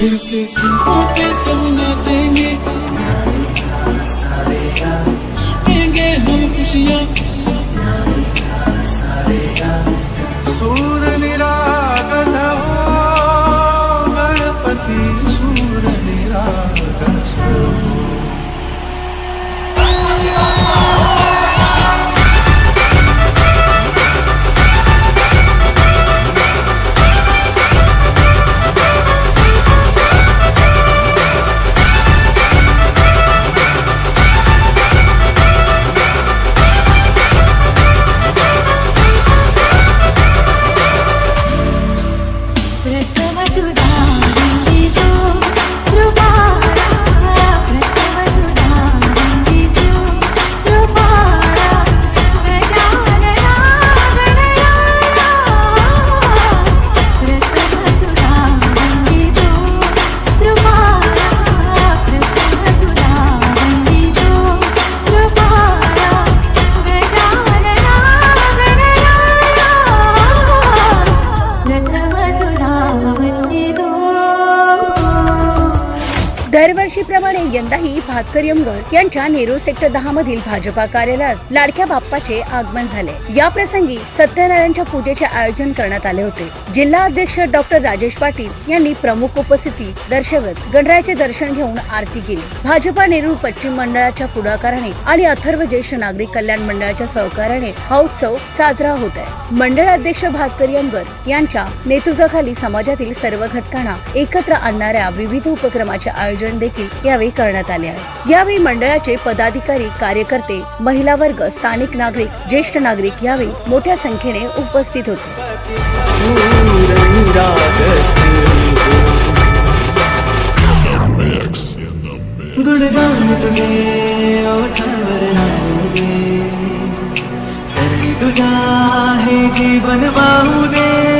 Eu sei sim, confessa-me na यंदाही भास्कर यमगर यांच्या Nehru sector दहा मधील भाजपा कार्यालयात लाडक्या बाप्पाचे आगमन झाले. या प्रसंगी सत्यनारायणच्या पूजेचे आयोजन करण्यात आले होते. जिल्हा अध्यक्ष डॉक्टर राजेश पाटील यांनी प्रमुख उपस्थिती दर्शवत गणरायाचे दर्शन घेऊन आरती केली. भाजपा नेहरू पश्चिम मंडळाच्या पुढाकाराने आणि अथर्व ज्येष्ठ नागरिक कल्याण मंडळाच्या सहकार्याने हा उत्सव साजरा होत आहे. मंडळ अध्यक्ष भास्कर यमगर यांच्या नेतृत्वाखाली समाजातील सर्व घटकांना एकत्र आणणाऱ्या विविध उपक्रमाचे आयोजन देखील यावेळी करण्यात आले आहे. यावेळी मंडळाचे पदाधिकारी कार्यकर्ते महिला वर्ग स्थानिक नागरिक ज्येष्ठ नागरिक यावेळी मोठ्या संख्येने उपस्थित होते. तुझा हे जीवन वाहू दे.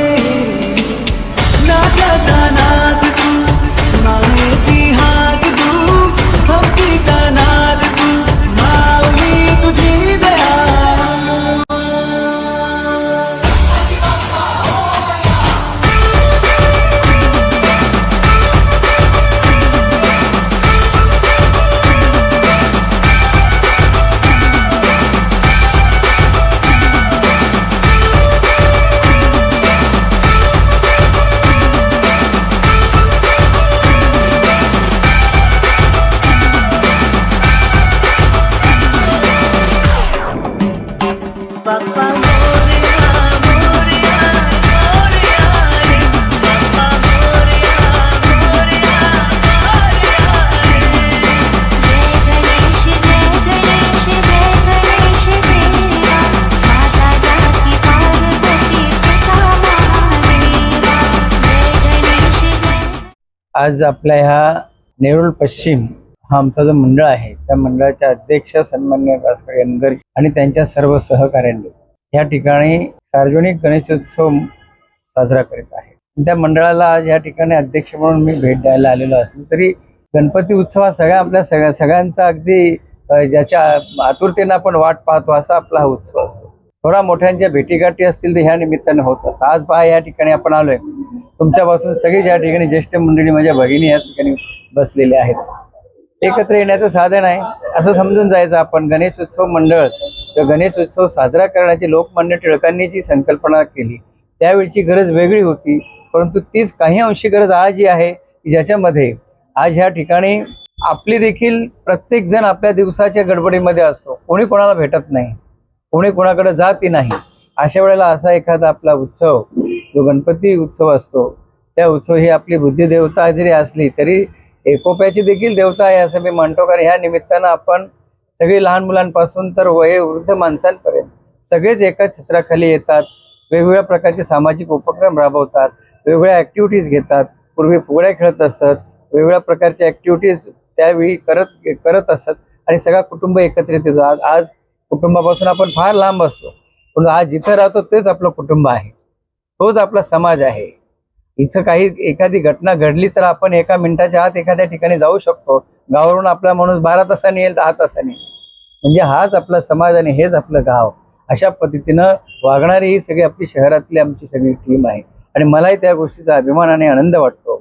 आज आपल्या ह्या नेरुळ पश्चिम हा आमचा जो मंडळ आहे त्या मंडळाचे अध्यक्ष सन्मान्य भास्कर यनगर आणि त्यांच्या सर्व सहकार्यांनी या ठिकाणी सार्वजनिक गणेशोत्सव साजरा करीत आहे. त्या मंडळाला आज या ठिकाणी अध्यक्ष म्हणून मी भेट द्यायला आलेलो असलो तरी गणपती उत्सव हा सगळ्या आपल्या सगळ्या सगळ्यांचा अगदी ज्याच्या आतुरतेनं आपण वाट पाहतो असा आपला हा उत्सव असतो. थोडा मोठ्यांच्या भेटीगाठी असतील तर ह्या निमित्तानं होत असतं. आज पहा या ठिकाणी आपण आलोय. तुमच्यापासून सगळी या ठिकाणी ज्येष्ठ मंडळी माझ्या भगिनी या ठिकाणी बसलेल्या आहेत. एकत्र येण्याचं साधन आहे. असं समजून जायचं आपण गणेश उत्सव मंडळ किंवा गणेश उत्सव साजरा करण्याची लोकमान्य टिळकांनी जी संकल्पना केली त्यावेळची गरज वेगळी होती. परंतु तीच काही अंशी गरज आज जी आहे की ज्याच्यामध्ये आज ह्या ठिकाणी आपली देखील प्रत्येक जण आपल्या दिवसाच्या गडबडीमध्ये असतो. कोणी कोणाला भेटत नाही. कोणी कोणाकडे जाती नाही. अशा वेळेला असा एखादा आपला उत्सव जो गणपती उत्सव असतो त्या उत्सव ही आपली बुद्धिदेवता जरी असली तरी एकोप्याची देखील देवता आहे असं मी म्हणतो. कारण ह्या निमित्तानं आपण सगळी लहान मुलांपासून तर वयोवृद्ध माणसांपर्यंत सगळेच एकाच चित्राखाली येतात. वेगवेगळ्या प्रकारचे सामाजिक उपक्रम राबवतात वेगवेगळ्या ॲक्टिव्हिटीज घेतात. पूर्वी फुगड्या खेळत असत वेगवेगळ्या प्रकारच्या ॲक्टिव्हिटीज त्यावेळी करत करत असत आणि सगळा कुटुंब एकत्रित येतो. आज आज कुटुंबापासून आपण फार लांब असतो. पण आज जिथं राहतो तेच आपलं कुटुंब आहे. तोच आपला समाज आहे. इथं काही एखादी घटना घडली तर आपण एका मिनिटाच्या आत एखाद्या ठिकाणी जाऊ शकतो. गावावरून आपला माणूस बारा तासाने येईल दहा तासाने म्हणजे हाच आपला समाज आणि हेच आपलं गाव. अशा पद्धतीनं वागणारी ही सगळी आपली शहरातली आमची सगळी टीम आहे. आणि मलाही त्या गोष्टीचा अभिमान आणि आनंद वाटतो.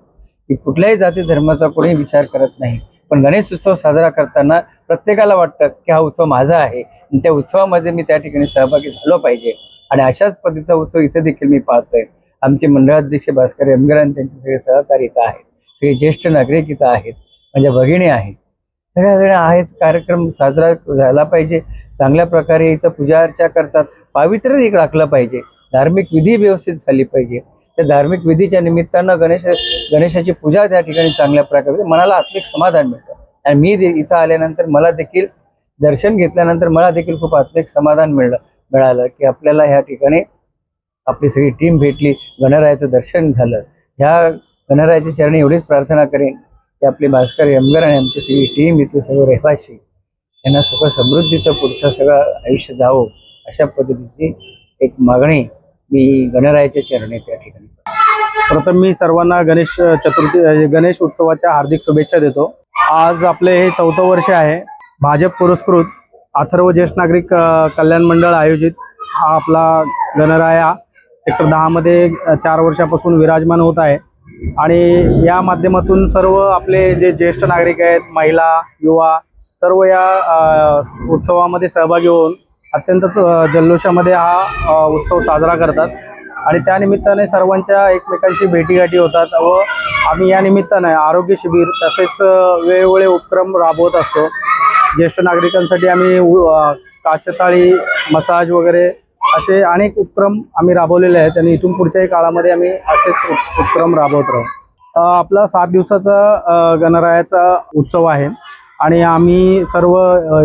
की कुठल्याही जाती धर्माचा कोणी विचार करत नाही. पण गणेश उत्सव साजरा करताना प्रत्येकाला वाटतं की हा उत्सव माझा आहे. आणि त्या उत्सवामध्ये मी त्या ठिकाणी सहभागी झालो पाहिजे. आणि अशाच पद्धतीचा उत्सव इथे देखील मी पाहतोय. आमचे मंडळाध्यक्ष भास्कर यमगरान त्यांचे सगळे सहकारी इथं आहेत. सगळे ज्येष्ठ नागरिक इथं आहेत. माझ्या भगिनी आहेत. सगळ्या सगळ्या आहेत. कार्यक्रम साजरा झाला पाहिजे. चांगल्या प्रकारे इथं पूजा अर्चा करतात. पावित्र्य एक राखलं पाहिजे. धार्मिक विधी व्यवस्थित झाली पाहिजे. त्या धार्मिक विधीच्या निमित्तानं गणेश गणेशाची पूजा त्या ठिकाणी चांगल्या प्रकारे मनाला आत्मिक समाधान मिळतं. आणि मी इथं आल्यानंतर मला देखील दर्शन घेतल्यानंतर मला देखील खूप आत्मिक समाधान मिळलं. मिळालं की आपल्याला ह्या ठिकाणी आपली सगळी टीम भेटली गणरायाचं दर्शन झालं. ह्या गणरायाच्या चरणी एवढीच प्रार्थना करेन की आपले भास्कर यमगर आणि आमची सगळी टीम इथले सर्व रहिवासी यांना सुख समृद्धीचं पुढचं सगळं आयुष्य जावं अशा पद्धतीची एक मागणी मी गणरायाच्या चरणी त्या ठिकाणी प्रथम मी सर्वांना गणेश चतुर्थी गणेश उत्सवाच्या हार्दिक शुभेच्छा देतो. आज आपले हे चौथं वर्ष आहे. भाजप पुरस्कृत अथर्व ज्येष्ठ नागरिक कल्याण मंडळ आयोजित हा आपला गणराया सेक्टर दहामध्ये चार वर्षापासून विराजमान होत आहे. आणि या माध्यमातून सर्व आपले जे ज्येष्ठ नागरिक आहेत महिला युवा सर्व या उत्सवामध्ये सहभागी होऊन अत्यंत जल्लोषामध्ये हा उत्सव साजरा करतात. आणि त्या निमित्ताने सर्वांच्या एकमेकांशी भेटीगाठी होतात व आम्ही या निमित्ताने आरोग्य शिबिर तसेच वेगवेगळे उपक्रम राबवत असतो. ज्येष्ठ नागरिकांसाठी आम्ही उ- काशताळी मसाज वगैरे असे अनेक उपक्रम आम्ही राबवलेले आहेत आणि इथून पुढच्याही काळामध्ये आम्ही असेच उपक्रम राबवत राहू. आपला सात दिवसाचा गणरायाचा उत्सव आहे आणि आम्ही सर्व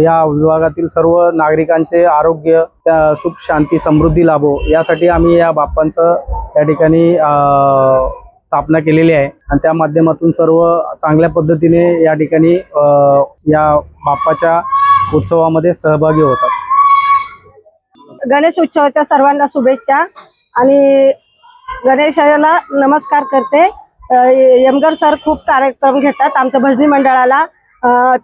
या विभागातील सर्व नागरिकांचे आरोग्य त्या सुख शांती समृद्धी लाभो यासाठी आम्ही या बाप्पांचं या ठिकाणी स्थापना केलेली आहे. आणि त्या माध्यमातून सर्व चांगल्या पद्धतीने या ठिकाणी अ, या बाप्पाच्या उत्सवामध्ये सहभागी होतात. गणेश उत्सवाच्या सर्वांना शुभेच्छा आणि गणेशाला नमस्कार करते. यमगर सर खूप कार्यक्रम घेतात आमच्या भजनी मंडळाला.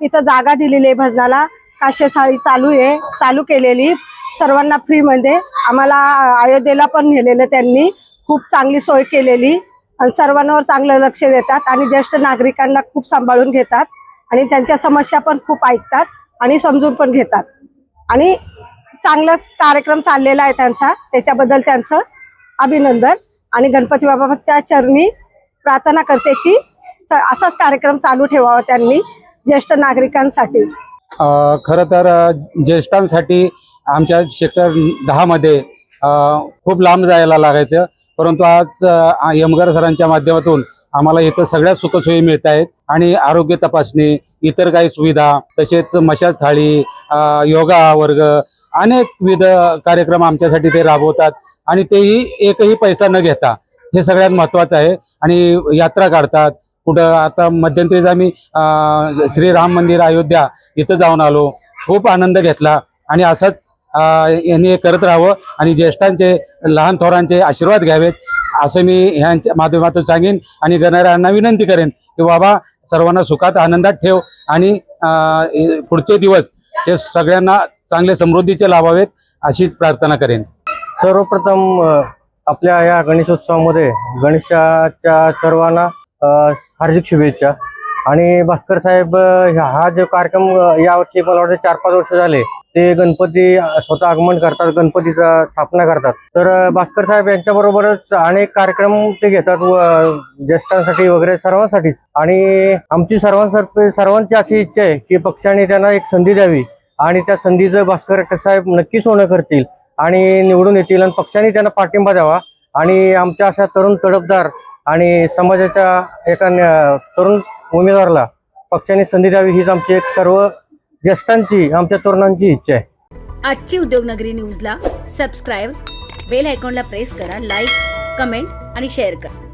तिथं जागा दिलेली आहे भजनाला. काशेसाळी चालू आहे चालू केलेली. सर्वांना फ्रीमध्ये आम्हाला अयोध्येला पण नेलेलं त्यांनी. खूप चांगली सोय केलेली. सर्वांवर चांगलं लक्ष देतात आणि ज्येष्ठ नागरिकांना खूप सांभाळून घेतात आणि त्यांच्या समस्या पण खूप ऐकतात आणि समजून पण घेतात. आणि चांगलाच कार्यक्रम चाललेला आहे त्यांचा. त्याच्याबद्दल त्यांचं अभिनंदन. आणि गणपती बाबाच्या चरणी प्रार्थना करते की असाच कार्यक्रम चालू ठेवावा त्यांनी ज्येष्ठ नागरिकांसाठी. खरं तर ज्येष्ठांसाठी आमच्या सेक्टर दहामध्ये खूप लांब जायला लागायचं. परंतु आज अ, यमगर सरांच्या माध्यमातून आम्हाला इथं सगळ्या सुखसोयी मिळत आहेत आणि आरोग्य तपासणी इतर काही सुविधा तसेच मशाज थाळी योगा वर्ग अनेकविध कार्यक्रम आमच्यासाठी ते राबवतात आणि तेही एकही पैसा न घेता. हे सगळ्यात महत्त्वाचं आहे आणि यात्रा काढतात. कुठं आता मध्यंतरीच आम्ही श्रीराम मंदिर अयोध्या इथं जाऊन आलो. खूप आनंद घेतला आणि असंच यांनी हे करत राहावं आणि ज्येष्ठांचे लहान थोरांचे आशीर्वाद घ्यावेत. असं मी ह्यांच्या माध्यमातून सांगेन आणि गणरायांना विनंती करेन की बाबा सर्वांना सुखात आनंदात ठेव आणि पुढचे दिवस ते सगळ्यांना चांगले समृद्धीचे लाभावेत अशीच प्रार्थना करेन. सर्वप्रथम आपल्या या गणेशोत्सवामध्ये गणेशाच्या सर्वांना हार्दिक शुभेच्छा. आणि भास्कर साहेब हा जो कार्यक्रम यावर्षी मला वाटतं चार पाच वर्ष झाले ते गणपती स्वतः आगमन करतात गणपतीचा स्थापना करतात. तर भास्कर साहेब यांच्याबरोबरच अनेक कार्यक्रम ते घेतात व ज्येष्ठांसाठी वगैरे सर्वांसाठीच. आणि आमची सर्वांसारखी सर्वांची अशी इच्छा आहे की पक्षाने त्यांना एक संधी द्यावी आणि त्या संधीचं भास्कर साहेब नक्कीच होणं करतील आणि निवडून येतील आणि पक्षाने त्यांना पाठिंबा द्यावा. आणि आमच्या अशा तरुण तडफदार आणि समाजाच्या एका तरुण उमेदवाराला पक्षाने संधी द्यावी हीच आमची एक सर्व ज्येष्ठांची आमच्या तरुणांची इच्छा आहे. आजची उद्योगनगरी न्यूजला सबस्क्राईब बेल आयकॉनला प्रेस करा लाईक कमेंट आणि शेअर करा.